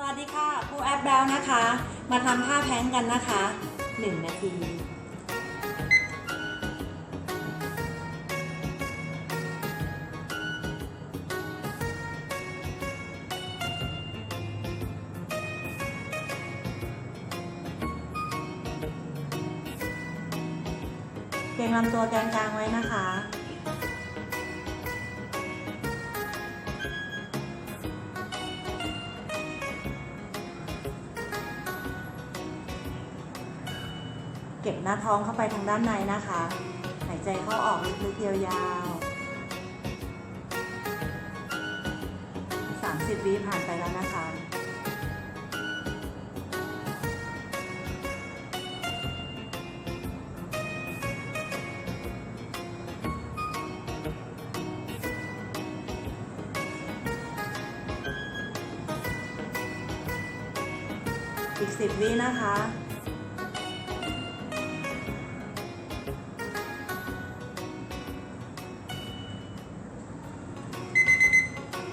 สวัสดีค่ะครูแอปแบลนะคะ มาทำท่าแพ้งกันนะคะ 1 นาทีเกรงลำตัวแกนกลางไว้นะคะ เก็บหน้าท้องเข้าไปทางด้านในนะคะ หายใจเข้าออกลึกๆยาวๆ30วิผ่านไปแล้วนะคะอีก10วินะคะ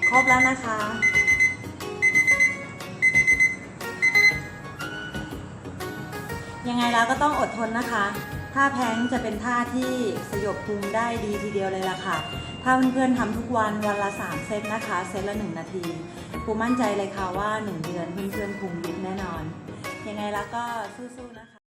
ครบแล้วนะคะ ยังไงแล้วก็ต้องอดทนนะคะท่าแพงจะเป็นท่าที่สยบพุงได้ดีทีเดียวเลยล่ะค่ะ ถ้าเพื่อนๆทำทุกวันวันละ 3 เซตนะคะ เซตละ 1 นาทีครูมั่นใจเลยค่ะว่า 1 เดือนเพื่อนๆพุงยุบแน่นอน ยังไงแล้วก็สู้ๆ